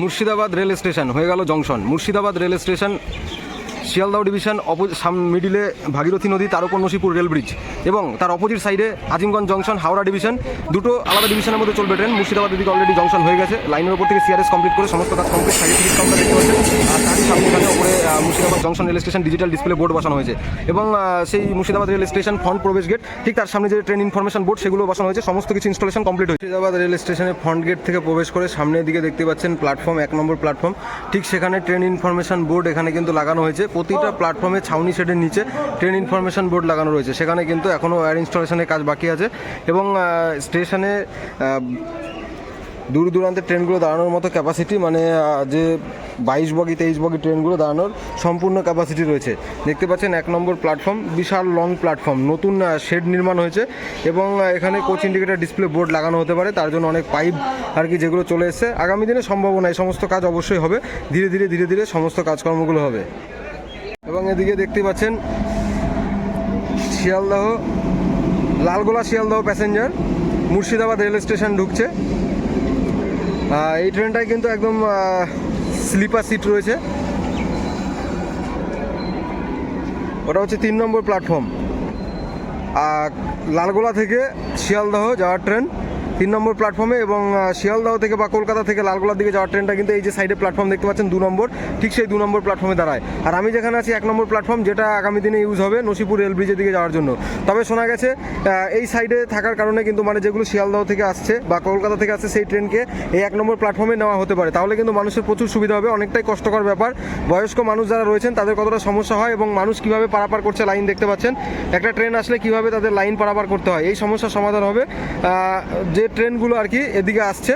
Murshidabad rail station হয়ে গেল junction. Murshidabad rail station Sealdah division সাম মিডিলে ভাগীরথী নদী তার উপর নসিপুর রেল ব্রিজ এবং তার অপোজিট সাইডে আজিমগঞ্জ জংশন হাওড়া ডিভিশন দুটো আলাদা ডিভিশনের মধ্যে চলবে ট্রেন মুর্শিদাবাদ দিকে অলরেডি জংশন হয়ে গেছে। লাইনের উপর থেকে সিআরএস কমপ্লিট করে সমস্ত কাজ কমপ্লিট সাইডে টিকিট কাউন্টার দেখতে পাচ্ছেন। আর তারই সামনে এখানে উপরে Murshidabad junction rail station digital display board বসানো হয়েছে। এবং সেই মুর্শিদাবাদ রেল স্টেশন ফ্রন্ট প্রবেশ গেট ঠিক তার সামনে যে ট্রেন ইনফরমেশন বোর্ড সেগুলো বসানো হয়েছে। সমস্ত কিছু ইনস্টলেশন কমপ্লিট হয়েছে। মুর্শিদাবাদ রেল স্টেশনের ফ্রন্ট গেট থেকে প্রবেশ করে সামনের দিকে দেখতে পাচ্ছেন প্ল্যাটফর্ম এক নম্বর প্ল্যাটফর্ম ঠিক সেখানে ট্রেন ইনফরমেশন বোর্ড এখানে কিন্তু লাগানো হয়েছে। প্রতিটা প্ল্যাটফর্মে ছাউনি শেডের নিচে ট্রেন ইনফরমেশন বোর্ড লাগানো রয়েছে। সেখানে কিন্তু এখনও ওয়্যার ইনস্টলেশনের কাজ বাকি আছে এবং স্টেশনে দূর দূরান্তের ট্রেনগুলো দাঁড়ানোর মতো ক্যাপাসিটি মানে যে বাইশ বগি, তেইশ বগি ট্রেনগুলো দাঁড়ানোর সম্পূর্ণ ক্যাপাসিটি রয়েছে। দেখতে পাচ্ছেন এক নম্বর প্ল্যাটফর্ম বিশাল লং প্ল্যাটফর্ম নতুন শেড নির্মাণ হয়েছে এবং এখানে কোচ ইন্ডিকেটার ডিসপ্লে বোর্ড লাগানো হতে পারে, তার জন্য অনেক পাইপ আর কি যেগুলো চলে এসছে। আগামী দিনে সম্ভাবনা, এই সমস্ত কাজ অবশ্যই হবে। ধীরে ধীরে ধীরে ধীরে সমস্ত কাজকর্মগুলো হবে। এবং এদিকে দেখতে পাচ্ছেন Sealdah, Lalgola Sealdah passenger, Murshidabad rail station ঢুকছে। এই ট্রেনটায় কিন্তু একদম স্লিপার সিট রয়েছে। ওটা হচ্ছে তিন নম্বর প্ল্যাটফর্ম। আর লালগোলা থেকে শিয়ালদহ যাওয়ার ট্রেন। তিন নম্বর প্ল্যাটফর্মে এবং শিয়ালদহ থেকে বা কলকাতা থেকে লালগোলার দিকে যাওয়ার ট্রেনটা কিন্তু এই যে সাইডে প্ল্যাটফর্ম দেখতে পাচ্ছেন, দু নম্বর, ঠিক সেই দু নম্বর প্ল্যাটফর্মে দাঁড়ায়। আর আমি যেখানে আছি, এক নম্বর প্ল্যাটফর্ম যেটা আগামী দিনে ইউজ হবে নসিপুর রেল ব্রিজের দিকে যাওয়ার জন্য। তবে শোনা গেছে এই সাইডে থাকার কারণে কিন্তু মানে যেগুলো শিয়ালদহ থেকে আসছে বা কলকাতা থেকে আসছে, সেই ট্রেনকে এই এক নম্বর প্ল্যাটফর্মে নেওয়া হতে পারে। তাহলে কিন্তু মানুষের প্রচুর সুবিধা হবে, অনেকটাই কষ্টকর ব্যাপার। বয়স্ক মানুষ যারা রয়েছেন, তাদের কতটা সমস্যা হয় এবং মানুষ কীভাবে পারাপার করছে লাইন দেখতে পাচ্ছেন? একটা ট্রেন আসলে কীভাবে তাদের লাইন পারাপার করতে হয়? এই সমস্যার সমাধান হবে। যে ট্রেনগুলো আর কি এদিকে আসছে।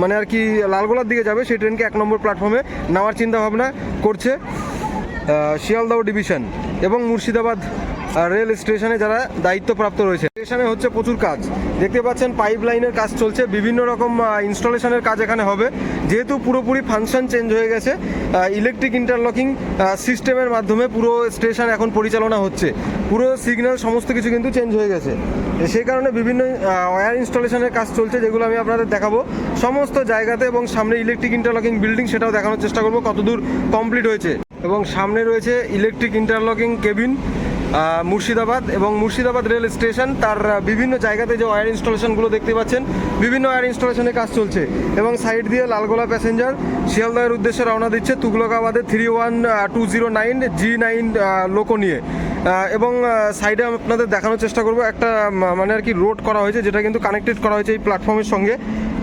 মানে আর কি লালগোলার দিকে যাবে, সেই ট্রেনকে এক নম্বর প্ল্যাটফর্মে নেওয়ার চিন্তাভাবনা করছে শিয়ালদহ ডিভিশন এবং মুর্শিদাবাদ রেল স্টেশনে যারা দায়িত্বপ্রাপ্ত রয়েছে, স্টেশনে হচ্ছে প্রচুর কাজ। দেখতে পাচ্ছেন পাইপ লাইনের কাজ চলছে, বিভিন্ন রকম ইনস্টলেশনের কাজ এখানে হবে। যেহেতু পুরোপুরি ফাংশন চেঞ্জ হয়ে গেছে ইলেকট্রিক ইন্টারলকিং সিস্টেমের মাধ্যমে পুরো স্টেশন এখন পরিচালনা হচ্ছে। পুরো সিগন্যাল সমস্ত কিছু কিন্তু চেঞ্জ হয়ে গেছে। সেই কারণে বিভিন্ন ওয়্যার ইনস্টলেশনের কাজ চলছে, যেগুলো আমি আপনাদের দেখাবো। সমস্ত জায়গাতে এবং সামনে ইলেকট্রিক ইন্টারলকিং বিল্ডিং, সেটাও দেখানোর চেষ্টা করব, কতদূর কমপ্লিট হয়েছে। এবং সামনে রয়েছে ইলেকট্রিক ইন্টারলকিং কেবিন মুর্শিদাবাদ এবং মুর্শিদাবাদ রেল স্টেশন, তার বিভিন্ন জায়গাতে যে ওয়্যার ইনস্টলেশনগুলো দেখতে পাচ্ছেন, বিভিন্ন ওয়্যার ইনস্টলেশনের কাজ চলছে এবং সাইড দিয়ে লালগোলা প্যাসেঞ্জার শিয়ালদহের উদ্দেশ্যে রওনা দিচ্ছে তুগলকাবাদে three one two zero nine G nine loco নিয়ে। এবং সাইডে আপনাদের দেখানোর চেষ্টা করব, একটা মানে আর কি রোড করা হয়েছে, যেটা কিন্তু কানেক্টেড করা হয়েছে এই প্ল্যাটফর্মের সঙ্গে।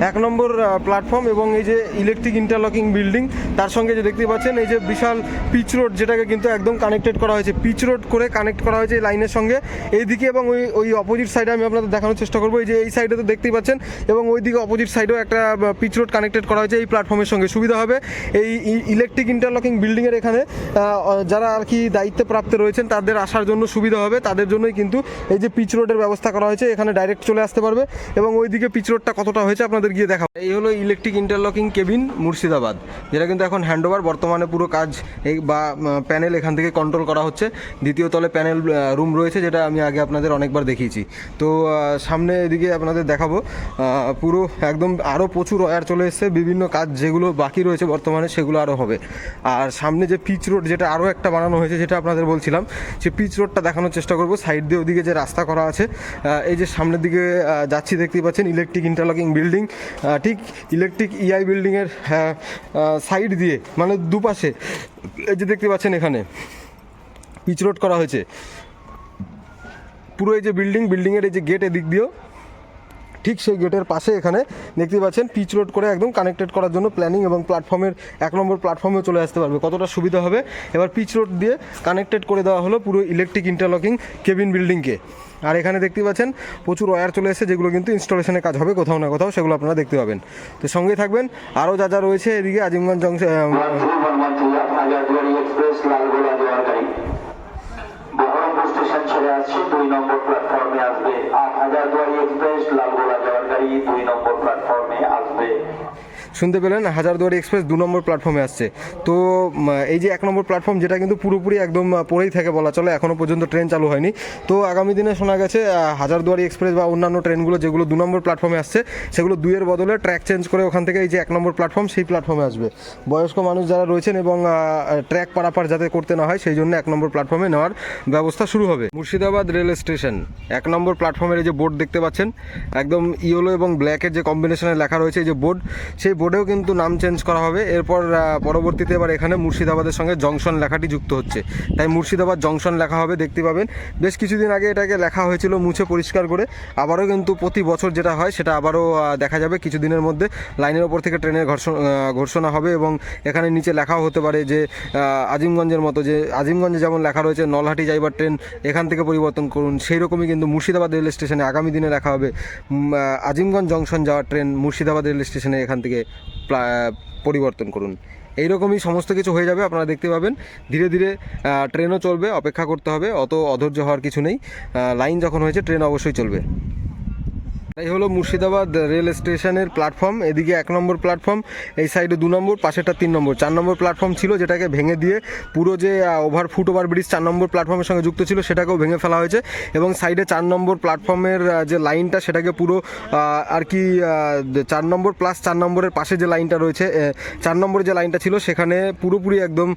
এক নম্বর প্ল্যাটফর্ম এবং এই যে ইলেকট্রিক ইন্টারলকিং বিল্ডিং তার সঙ্গে যে দেখতে পাচ্ছেন, এই যে বিশাল পিচ রোড যেটাকে কিন্তু একদম কানেক্টেড করা হয়েছে। পিচ রোড করে কানেক্ট করা হয়েছে এই লাইনের সঙ্গে। এইদিকে এবং ওই ওই অপোজিট সাইডে আমি আপনাদের দেখানোর চেষ্টা করব। এই যে এই সাইডে তো দেখতেই পাচ্ছেন এবং ওইদিকে অপোজিট সাইডেও একটা পিচ রোড কানেক্টেড করা হয়েছে এই প্ল্যাটফর্মের সঙ্গে। সুবিধা হবে। এই ইলেকট্রিক ইন্টারলকিং বিল্ডিংয়ের এখানে যারা আর কি দায়িত্বে প্রাপ্ত রয়েছেন, তাদের আসার জন্য সুবিধা হবে। তাদের জন্যই কিন্তু এই যে পিচ রোডের ব্যবস্থা করা হয়েছে। এখানে ডাইরেক্ট চলে আসতে পারবে এবং ওইদিকে পিচ রোডটা কতটা হয়েছে আপনাদের গিয়ে দেখাবো। এই হলো ইলেকট্রিক ইন্টারলকিং কেবিন মুর্শিদাবাদ, যেটা কিন্তু এখন হ্যান্ডওভার বর্তমানে পুরো কাজ এই বা প্যানেল এখান থেকে কন্ট্রোল করা হচ্ছে। দ্বিতীয় তলে প্যানেল রুম রয়েছে, যেটা আমি আগে আপনাদের অনেকবার দেখিয়েছি। তো সামনে এদিকে আপনাদের দেখাবো পুরো একদম আরও প্রচুর ওয়্যার চলে এসছে, বিভিন্ন কাজ যেগুলো বাকি রয়েছে বর্তমানে, সেগুলো আরও হবে। আর সামনে যে পিচ রোড যেটা আরও একটা বানানো হয়েছে, যেটা আপনাদের বলছিলাম, সে পিচ রোডটা দেখানোর চেষ্টা করব। সাইড দিয়ে ওদিকে যে রাস্তা করা আছে এই যে সামনের দিকে যাচ্ছি, দেখতেই পাচ্ছেন ইলেকট্রিক ইন্টারলকিং বিল্ডিং ঠিক ইলেকট্রিক ইআই বিল্ডিংয়ের সাইড দিয়ে মানে দুপাশে, এই যে দেখতে পাচ্ছেন এখানে পিচ রোড করা হয়েছে। পুরো এই যে বিল্ডিং বিল্ডিংয়ের এই যে গেট এদিক দিয়েও ঠিক সেই গেটের পাশে এখানে দেখতে পাচ্ছেন পিচ রোড করে একদম কানেক্টেড করার জন্য প্ল্যানিং এবং প্ল্যাটফর্মের এক নম্বর প্ল্যাটফর্মে চলে আসতে পারবে। কতটা সুবিধা হবে? এবার পিচ রোড দিয়ে কানেক্টেড করে দেওয়া হলো পুরো ইলেকট্রিক ইন্টারলকিং কেবিন বিল্ডিংকে আর এখানে দেখতে পাচ্ছেন প্রচুর ওয়্যার চলে এসেছে, যেগুলো কিন্তু ইনস্টলেশনের কাজ হবে, কোথাও না কোথাও সেগুলো আপনারা দেখতে পাবেন। তো সঙ্গে থাকবেন। আরও যা যা রয়েছে এদিকে আজিমগঞ্জ জংশন স্টেশন ছেড়ে আসছে, দুই নম্বর প্ল্যাটফর্মে আসবে। আট হাজার দুয়ারি এক্সপ্রেস লালগোলা যাওয়ার গাড়ি দুই নম্বর প্ল্যাটফর্মে আসবে। শুনতে পেলেন, হাজারদুয়ারি এক্সপ্রেস দু নম্বর প্ল্যাটফর্মে আসছে। তো এই যে এক নম্বর প্ল্যাটফর্ম যেটা কিন্তু পুরোপুরি একদম পড়েই থাকে বলা চলে এখনও পর্যন্ত ট্রেন চালু হয়নি। তো, আগামী দিনে শোনা গেছে হাজারদুয়ারি এক্সপ্রেস বা অন্যান্য ট্রেনগুলো যেগুলো দু নম্বর প্ল্যাটফর্মে আসছে, সেগুলো দুইয়ের বদলে ট্র্যাক চেঞ্জ করে ওখান থেকে এই যে এক নম্বর প্ল্যাটফর্ম সেই প্ল্যাটফর্মে আসবে। বয়স্ক মানুষ যারা রয়েছেন এবং ট্র্যাক পারাপার যাতে করতে না হয়, সেই জন্য এক নম্বর প্ল্যাটফর্মে নেওয়ার ব্যবস্থা শুরু হবে। মুর্শিদাবাদ রেল স্টেশন, এক নম্বর প্ল্যাটফর্মের এই যে বোর্ড দেখতে পাচ্ছেন, একদম ইয়েলো এবং ব্ল্যাকের যে কম্বিনেশনে লেখা রয়েছে এই যে বোর্ড সেই বোর্ডেও কিন্তু নাম চেঞ্জ করা হবে। এরপর পরবর্তীতে এবার এখানে মুর্শিদাবাদের সঙ্গে জংশন লেখাটি যুক্ত হচ্ছে। তাই মুর্শিদাবাদ জংশন লেখা হবে, দেখতে পাবেন। বেশ কিছুদিন আগে এটাকে লেখা হয়েছিল মুছে পরিষ্কার করে। আবারও কিন্তু প্রতি বছর যেটা হয়, সেটা আবারও দেখা যাবে কিছুদিনের মধ্যে। লাইনের ওপর থেকে ট্রেনের ঘর্ষণ ঘোষণা হবে এবং এখানে নিচে লেখাও হতে পারে যে আজিমগঞ্জের মতো যে, আজিমগঞ্জে যেমন লেখা রয়েছে, নলহাটি যাইবার ট্রেন এখান থেকে পরিবর্তন করুন সেই রকমই কিন্তু মুর্শিদাবাদ রেল স্টেশনে আগামী দিনে লেখা হবে। আজিমগঞ্জ জংশন যাওয়ার ট্রেন মুর্শিদাবাদ রেল স্টেশনে এখান থেকে পরিবর্তন করুন। এইরকমই সমস্ত কিছু হয়ে যাবে, আপনারা দেখতে পাবেন। ধীরে ধীরে ট্রেনও চলবে, অপেক্ষা করতে হবে, অত অধৈর্য হওয়ার কিছু নেই। লাইন যখন হয়েছে, ট্রেন অবশ্যই চলবে। এই হলো মুর্শিদাবাদ রেল স্টেশনের প্ল্যাটফর্ম, এদিকে এক নম্বর প্ল্যাটফর্ম, এই সাইডে দু নম্বর, পাশেরটা তিন নম্বর। চার নম্বর প্ল্যাটফর্ম ছিল যেটাকে ভেঙে দিয়ে পুরো যে ওভার ফুট ওভার ব্রিজ চার নম্বর প্ল্যাটফর্মের সঙ্গে যুক্ত ছিল, সেটাকেও ভেঙে ফেলা হয়েছে এবং সাইডে চার নম্বর প্ল্যাটফর্মের যে লাইনটা সেটাকে পুরো আর কি চার নম্বর প্লাস চার নম্বরের পাশে যে লাইনটা রয়েছে চার নম্বরের যে লাইনটা ছিল সেখানে পুরোপুরি একদম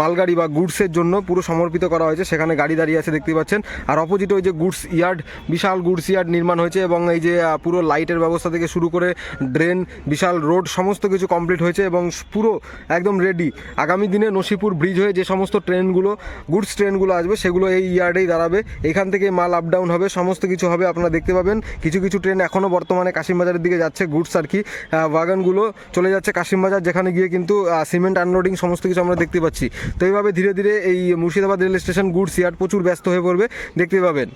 মালগাড়ি বা গুডসের জন্য পুরো সমর্পিত করা হয়েছে। সেখানে গাড়ি দাঁড়িয়ে আছে দেখতে পাচ্ছেন। আর অপোজিটে ওই যে গুডস ইয়ার্ড বিশাল গুডস ইয়ার্ড নির্মাণ হয়েছে এবং এই যে পুরো লাইটের ব্যবস্থা থেকে শুরু করে ড্রেন, বিশাল রোড, সমস্ত কিছু কমপ্লিট হয়েছে এবং পুরো একদম রেডি আগামী দিনে নসিপুর ব্রিজ হয়ে যে সমস্ত ট্রেনগুলো গুডস ট্রেনগুলো আসবে, সেগুলো এই ইয়ার্ডেই দাঁড়াবে। এখান থেকে মাল আপ ডাউন হবে, সমস্ত কিছু হবে আপনারা দেখতে পাবেন। কিছু কিছু ট্রেন এখনও বর্তমানে কাশিমবাজারের দিকে যাচ্ছে গুডস আর কি। ওয়াগানগুলো চলে যাচ্ছে কাশিমবাজার, যেখানে গিয়ে কিন্তু সিমেন্ট আনলোডিং সমস্ত কিছু আমরা দেখতে পাচ্ছি। তো এইভাবে ধীরে ধীরে এই Murshidabad rail station goods yard প্রচুর ব্যস্ত হয়ে পড়বে, দেখতে পাবেন।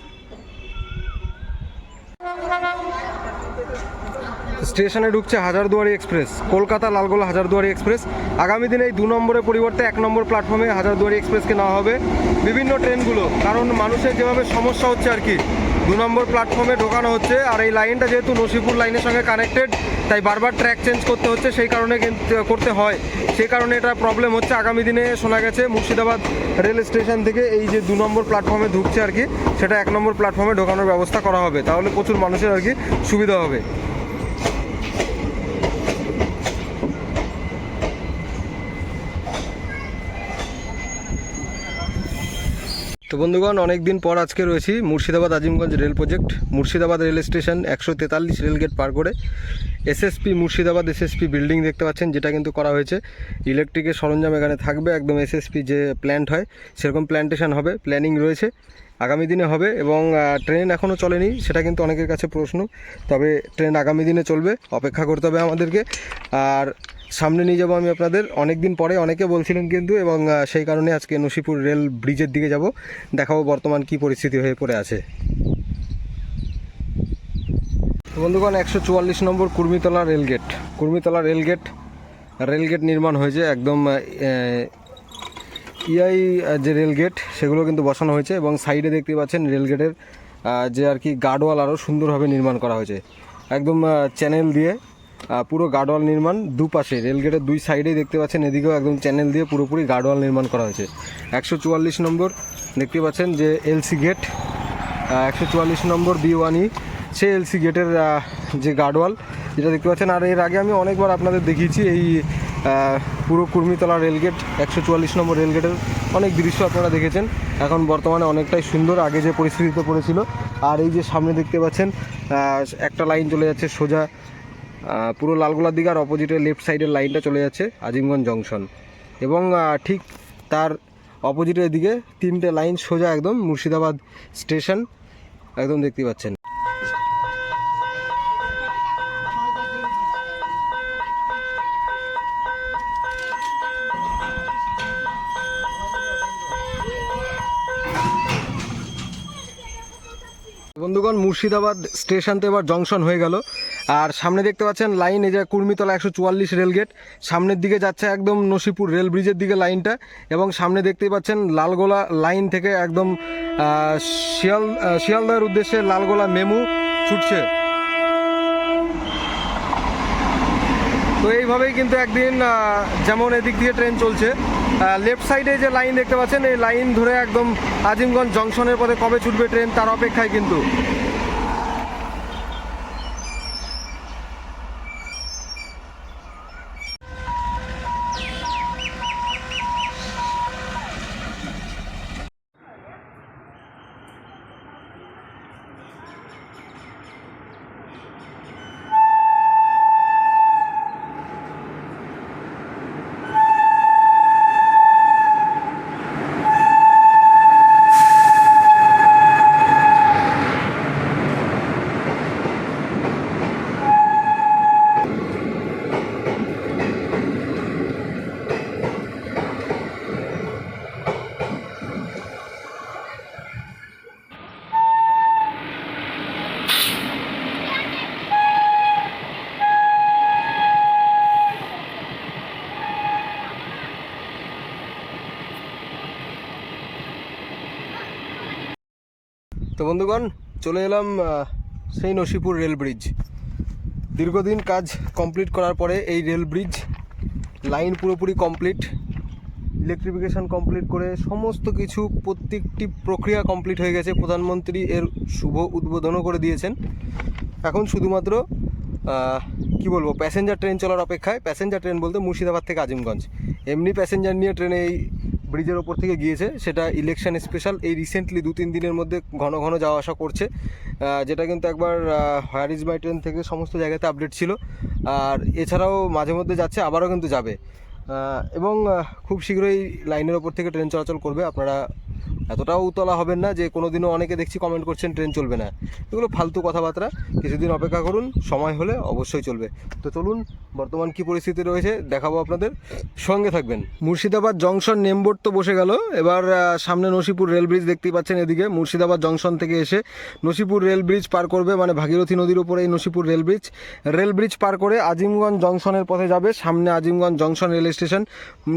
স্টেশনে ঢুকছে হাজারদুয়ারি এক্সপ্রেস, কলকাতা লালগোলা হাজারদুয়ারি এক্সপ্রেস। আগামী দিনে এই দু নম্বরের পরিবর্তে এক নম্বর প্ল্যাটফর্মে হাজারদুয়ারি এক্সপ্রেসকে নেওয়া হবে। বিভিন্ন ট্রেনগুলো, কারণ মানুষের যেভাবে সমস্যা হচ্ছে আর কি, দু নম্বর প্ল্যাটফর্মে ঢোকানো হচ্ছে, আর এই লাইনটা যেহেতু নসিপুর লাইনের সঙ্গে কানেক্টেড তাই বারবার ট্র্যাক চেঞ্জ করতে হচ্ছে, সেই কারণে করতে হয়। সেই কারণে এটা প্রবলেম হচ্ছে। আগামী দিনে শোনা গেছে মুর্শিদাবাদ রেল স্টেশন থেকে এই যে দু নম্বর প্ল্যাটফর্মে ঢুকছে আর কি, সেটা এক নম্বর প্ল্যাটফর্মে ঢোকানোর ব্যবস্থা করা হবে। তাহলে প্রচুর মানুষের আর কি সুবিধা হবে। তো বন্ধুগণ অনেক দিন পর আজকে রয়েছি Murshidabad Azimganj rail project. Murshidabad rail station একশো তেতাল্লিশ রেলগেট পার করে এসএসপি মুর্শিদাবাদ এসএসপি বিল্ডিং দেখতে পাচ্ছেন, যেটা কিন্তু করা হয়েছে। ইলেকট্রিকের সরঞ্জাম এখানে থাকবে, একদম এসএসপি যে প্ল্যান্ট হয়, সেরকম প্ল্যান্টেশন হবে প্ল্যানিং রয়েছে। আগামী দিনে হবে এবং ট্রেন এখনও চলেনি, সেটা কিন্তু অনেকের কাছে প্রশ্ন। তবে ট্রেন আগামী দিনে চলবে, অপেক্ষা করতে হবে আমাদেরকে। আর সামনে নিয়ে যাব আমি আপনাদের। অনেক দিন পরে অনেকে বলছিলেন কিন্তু, এবং সেই কারণে আজকে নসিপুর রেল ব্রিজের দিকে যাব। দেখাবো বর্তমান কি পরিস্থিতি হয়ে পড়ে আছে। বন্ধুগণ, একশো চুয়াল্লিশ নম্বর Kurmitala rail gate Kurmitala rail gate rail gate নির্মাণ হয়েছে একদম ইআই যে রেলগেট সেগুলো কিন্তু বসানো হয়েছে, এবং সাইডে দেখতে পাচ্ছেন রেলগেটের যে আর কি গার্ডওয়াল আরও সুন্দরভাবে নির্মাণ করা হয়েছে। একদম চ্যানেল দিয়ে পুরো গার্ডওয়াল নির্মাণ দুপাশে। রেলগেটের দুই সাইডেই দেখতে পাচ্ছেন, এদিকেও একদম চ্যানেল দিয়ে পুরোপুরি গার্ডওয়াল নির্মাণ করা হয়েছে। একশো চুয়াল্লিশ নম্বর, দেখতে পাচ্ছেন যে এলসি গেট একশো চুয়াল্লিশ নম্বর বি ওয়ানই সে এলসি গেটের যে গার্ডওয়াল যেটা দেখতে পাচ্ছেন। আর এর আগে আমি অনেকবার আপনাদের দেখিয়েছি এই পুরো কুর্মিতলা রেলগেট একশো চুয়াল্লিশ নম্বর রেলগেটের অনেক দৃশ্য আপনারা দেখেছেন। এখন বর্তমানে অনেকটাই সুন্দর, আগে যে পরিস্থিতিতে পড়েছিল, আর এই যে সামনে দেখতে পাচ্ছেন একটা লাইন চলে যাচ্ছে সোজা পুরো লালগোলার দিকে আর অপোজিটের লেফট সাইডের লাইনটা চলে যাচ্ছে আজিমগঞ্জ জংশন এবং ঠিক তার অপোজিটের দিকে তিনটে লাইন সোজা একদম মুর্শিদাবাদ স্টেশন একদম দেখতে পাচ্ছেন। বন্ধুগণ মুর্শিদাবাদ স্টেশন তো এবার জংশন হয়ে গেল। আর সামনে দেখতে পাচ্ছেন লাইন, এই যে কুর্মিতলা একশো চুয়াল্লিশ রেলগেট সামনের দিকে যাচ্ছে একদম নসিপুর রেল ব্রিজের দিকে লাইনটা এবং সামনে দেখতেই পাচ্ছেন লালগোলা লাইন থেকে একদম শিয়াল শিয়ালদার উদ্দেশ্যে লালগোলা মেমু ছুটছে। তো এইভাবেই কিন্তু একদিন যেমন এদিক দিয়ে ট্রেন চলছে লেফট সাইডে যে লাইন দেখতে পাচ্ছেন, এই লাইন ধরে একদম আজিমগঞ্জ জংশনের পথে কবে ছুটবে ট্রেন তার অপেক্ষায় কিন্তু। তো বন্ধুগণ, চলে এলাম সেই নসিপুর রেল ব্রিজ। দীর্ঘদিন কাজ কমপ্লিট করার পরে এই রেল ব্রিজ, লাইন পুরোপুরি কমপ্লিট, ইলেকট্রিফিকেশন কমপ্লিট করে সমস্ত কিছু প্রত্যেকটি প্রক্রিয়া কমপ্লিট হয়ে গেছে। প্রধানমন্ত্রী এর শুভ উদ্বোধনও করে দিয়েছেন। এখন শুধুমাত্র কি বলব প্যাসেঞ্জার ট্রেন চলার অপেক্ষায়। প্যাসেঞ্জার ট্রেন বলতে মুর্শিদাবাদ থেকে আজিমগঞ্জ। এমনি প্যাসেঞ্জার নিয়ে ট্রেনে এই ব্রিজের ওপর থেকে গিয়েছে। সেটা ইলেকশন স্পেশাল এই রিসেন্টলি দু তিন দিনের মধ্যে ঘন ঘন যাওয়া আসা করছে। যেটা কিন্তু একবার হায়ারিজ মাই ট্রেন থেকে সমস্ত জায়গাতে আপডেট ছিল। আর এছাড়াও মাঝে মধ্যে যাচ্ছে, আবারও কিন্তু যাবে। এবং খুব শীঘ্রই লাইনের ওপর থেকে ট্রেন চলাচল করবে। আপনারা এতটাও উতলা হবেন না যে কোনো দিনও অনেকে দেখছি কমেন্ট করছেন, ট্রেন চলবে না। এগুলো ফালতু কথাবার্তা। কিছুদিন অপেক্ষা করুন, সময় হলে অবশ্যই চলবে। তো চলুন, বর্তমান কি পরিস্থিতি রয়েছে দেখাবো আপনাদের। সঙ্গে থাকবেন। মুর্শিদাবাদ জংশন নেমবোর্ড তো বসে গেল। এবার সামনে নসিপুর রেল ব্রিজ দেখতেই পাচ্ছেন এদিকে। মুর্শিদাবাদ জংশন থেকে এসে নসিপুর রেল ব্রিজ পার করবে মানে ভাগীরথী নদীর উপরে এই Nasipur rail bridge. Rail bridge পার করে আজিমগঞ্জ জংশনের পথে যাবে, সামনে Azimganj junction rail station.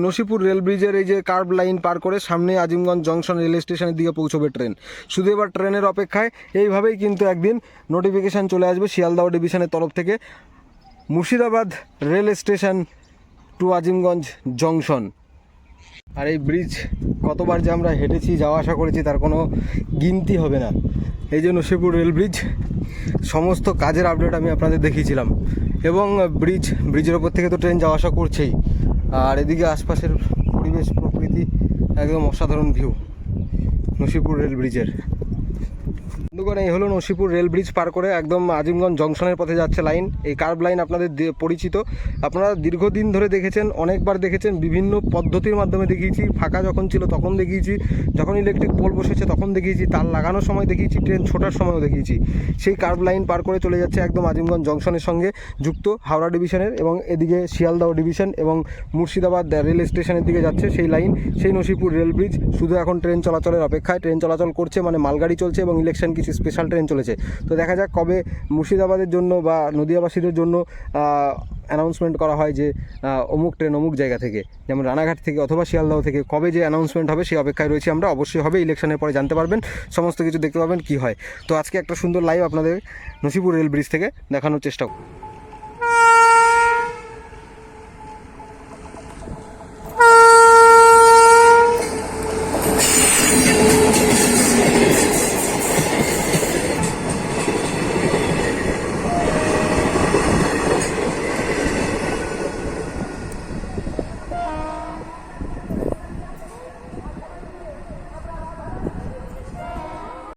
Nasipur rail ব্রিজের এই যে কার্ভ লাইন পার করে সামনে আজিমগঞ্জ জংশন রেল স্টেশনের দিকে পৌঁছবে ট্রেন। শুধু এবার ট্রেনের অপেক্ষায়, এইভাবেই কিন্তু একদিন নোটিফিকেশান চলে আসবে শিয়ালদাহ ডিভিশনের তরফ থেকে। Murshidabad rail station to Azimganj junction আর এই ব্রিজ কতবার যে আমরা হেঁটেছি, যাওয়া আসা করেছি, তার কোনো গিনতি হবে না। এই যে নসিপুর রেল ব্রিজ সমস্ত কাজের আপডেট আমি আপনাদের দেখিয়েছিলাম। এবং ব্রিজ ব্রিজের ওপর থেকে তো ট্রেন যাওয়া আসা করছেই। আর এদিকে আশপাশের পরিবেশ, প্রকৃতি, একদম অসাধারণ ভিউ নসিপুর রেল ব্রিজের বন্ধুগণ, এই হলো নসিপুর রেল ব্রিজ পার করে একদম আজিমগঞ্জ জংশনের পথে যাচ্ছে লাইন। এই কার্ভ লাইন আপনাদের পরিচিত। আপনারা দীর্ঘদিন ধরে দেখেছেন, অনেকবার দেখেছেন, বিভিন্ন পদ্ধতির মাধ্যমে দেখিয়েছি। ফাঁকা যখন ছিল তখন দেখিয়েছি, যখন ইলেকট্রিক পোল বসেছে তখন দেখিয়েছি, তার লাগানোর সময় দেখিয়েছি ট্রেন ছোটার সময়ও দেখিয়েছি। সেই কার্ভ লাইন পার করে চলে যাচ্ছে একদম আজিমগঞ্জ জংশনের সঙ্গে যুক্ত হাওড়া ডিভিশনের এবং এদিকে শিয়ালদাহ ডিভিশন এবং মুর্শিদাবাদ রেল স্টেশনের দিকে যাচ্ছে সেই লাইন, সেই নসিপুর রেল ব্রিজ। শুধু এখন ট্রেন চলাচলের অপেক্ষায়। ট্রেন চলাচল করছে মানে মালগাড়ি চলছে এবং ইলেকশন কিছু স্পেশাল ট্রেন চলেছে। তো দেখা যাক কবে মুর্শিদাবাদের জন্য বা নদিয়াবাসীদের জন্য অ্যানাউন্সমেন্ট করা হয় যে অমুক ট্রেন অমুক জায়গা থেকে, যেমন রানাঘাট থেকে অথবা শিয়ালদাহ থেকে কবে যে অ্যানাউন্সমেন্ট হবে সেই অপেক্ষায় রয়েছি আমরা। অবশ্যই হবে ইলেকশনের পরে জানতে পারবেন, সমস্ত কিছু দেখতে পাবেন কী হয়। তো আজকে একটা সুন্দর লাইভ আপনাদের নসিপুর রেল ব্রিজ থেকে দেখানোর চেষ্টা